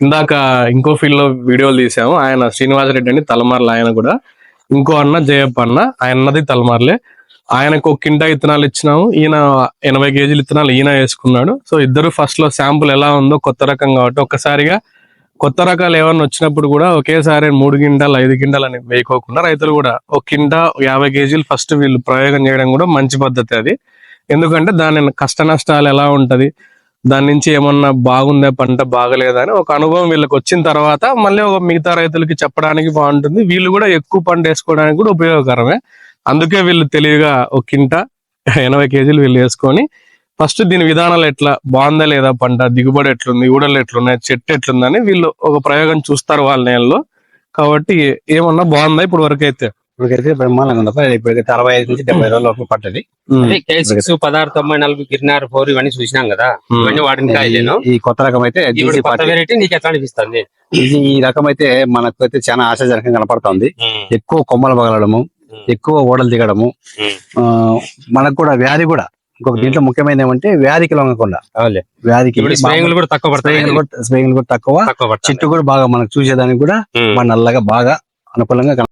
ఇందాక ఇంకో ఫీల్డ్లో వీడియోలు తీసాము. ఆయన శ్రీనివాసరెడ్డి అని తలమార్లు ఆయన కూడా. ఇంకో అన్న జయప్ప అన్న ఆయనది తలమార్లే. ఆయనకు ఒక కింటా ఇత్తనాలు ఇచ్చినాము. ఈయన ఎనభై కేజీలు ఇత్తనాలు ఈయన వేసుకున్నాడు. సో ఇద్దరు ఫస్ట్లో శాంపుల్ ఎలా ఉందో కొత్త రకం కాబట్టి ఒక్కసారిగా కొత్త రకాలు ఏమన్నా వచ్చినప్పుడు కూడా ఒకేసారి మూడు గింటాలు ఐదు గింటాలు అని వేయకోకుండా రైతులు కూడా ఒక కింటా యాభై కేజీలు ఫస్ట్ వీళ్ళు ప్రయోగం చేయడం కూడా మంచి పద్ధతి అది. ఎందుకంటే దాని కష్ట నష్టాలు ఎలా ఉంటది? దాని నుంచి ఏమన్నా బాగుందా పంట బాగలేదా అని ఒక అనుభవం వీళ్ళకి వచ్చిన తర్వాత మళ్ళీ ఒక మిగతా రైతులకి చెప్పడానికి బాగుంటుంది. వీళ్ళు కూడా ఎక్కువ పంట వేసుకోవడానికి కూడా ఉపయోగకరమే. అందుకే వీళ్ళు తెలివిగా ఒక కింట ఎనభై కేజీలు వీళ్ళు వేసుకొని ఫస్ట్ దీని విధానాలు ఎట్లా బాగుందా లేదా పంట దిగుబడి ఎట్లుంది ఊడలు ఎట్లున్నాయి చెట్టు ఎట్లుందని వీళ్ళు ఒక ప్రయోగం చూస్తారు వాళ్ళ నేలలో. కాబట్టి ఏమన్నా బాగుందా ఇప్పుడు వరకు అయితే? ఇప్పటికైతే బ్రహ్మాండంగా ఉంది. ఇప్పటికైతే అరవై ఐదు నుంచి డెబ్బై రోజుల వరకు పట్టది సిక్స్ పదహారు తొంభై నాలుగు గిరినార్ ఫోర్ ఇవన్నీ చూసినాం కదా. ఇవన్నీ వాడిన కాయలేను ఈ కొత్త రకం అయితే కొత్త. వెరైటీ నీకు ఎట్లా అనిపిస్తుంది? ఇది ఈ రకం అయితే మనకు అయితే చాలా ఆశాజనకంగా కనపడుతుంది. ఎక్కువ కొమ్మలు పగలడము ఎక్కువ ఓడలు దిగడము ఆ, మనకు కూడా వ్యాధి కూడా. ఇంకొక దీంట్లో ముఖ్యమైనది ఏమంటే వ్యాధికి లొంగకుండా. వ్యాధికి స్ప్రేయింగ్లు కూడా తక్కువ పడతాయి. కూడా తక్కువ. చెట్టు కూడా బాగా మనకు చూసేదానికి కూడా. మన నల్లగా బాగా అనుకూలంగా కన-